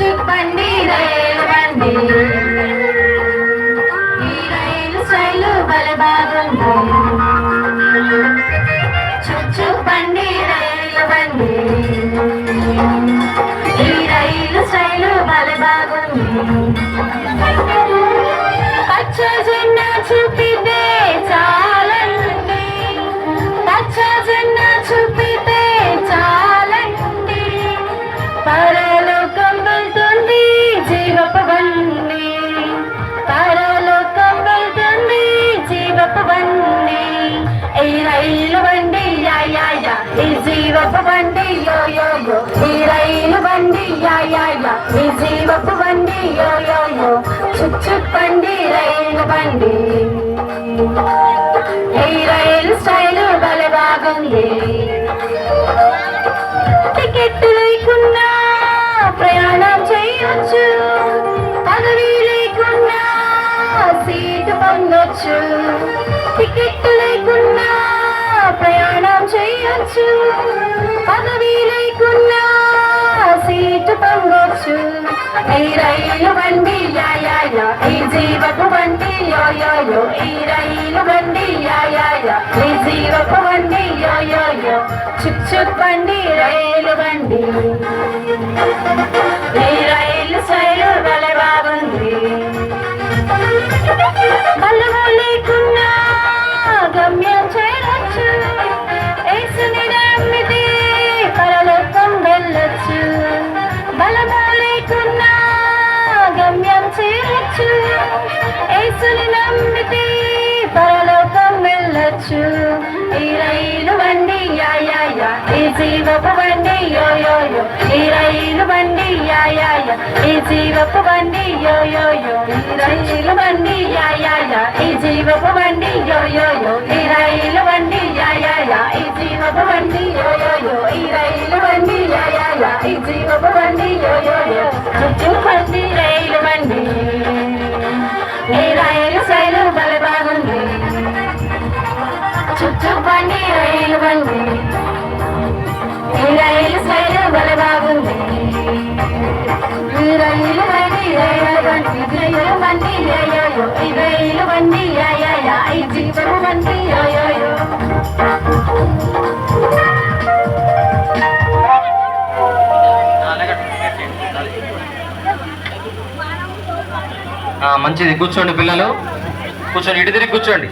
చెప్పండి రైలు బండి ఈ రైలు శైలు బల బాగుంది చెప్పండి రైలు బండి ఈ రైలు శైలు బల బాగుంది ఈ జీవపు బండి యో యో యో. చుక్ చుక్ బండి రైలు బండి. ఈ రైలు స్టైల్ భలే బాగుంది. టికెట్ లేకున్నా ప్రయాణం చేయొచ్చు. పదవి లేకున్నా సీటు పొందొచ్చు. టికెట్ లేకున్నా ప్రయాణం చేయొచ్చు. పదవి లేకున్నా సీటు పొందొచ్చు. ఈ రైలు బండి యా ఈ జీవపు బండి యో ఈ రైలు బండి యా ఈ జీవపు బండి యో చుక్ చుక్ బండి రైలు బండి. ఈ రైలు వెళ్ళొచ్చు ఈ రైలు బండి యా యా యా ఈ జీవపు బండి యో యో యో ఈ రైలు బండి యా యా యా ఈ జీవపు బండి యో యో యో ఈ రైలు బండి యా యా యా ఈ జీవపు బండి యో యో యో ఈ రైలు బండి యా యా యా ఈ జీవపు బండి యో యో యో ఈ రైలు బండి యా యా యా ఈ జీవపు బండి యో యో చూపండి రైలు బండి ఈ రైలు సైలు భలే బాగుంది ఈ రైలు బండి రైలు బండి రైలు బండి యో ఈ రైలు బండి యా ఈ జీవపు బండి యో మంచిది. కూర్చోండి పిల్లలు. కూర్చోండి. ఇటు తిరిగి కూర్చోండి.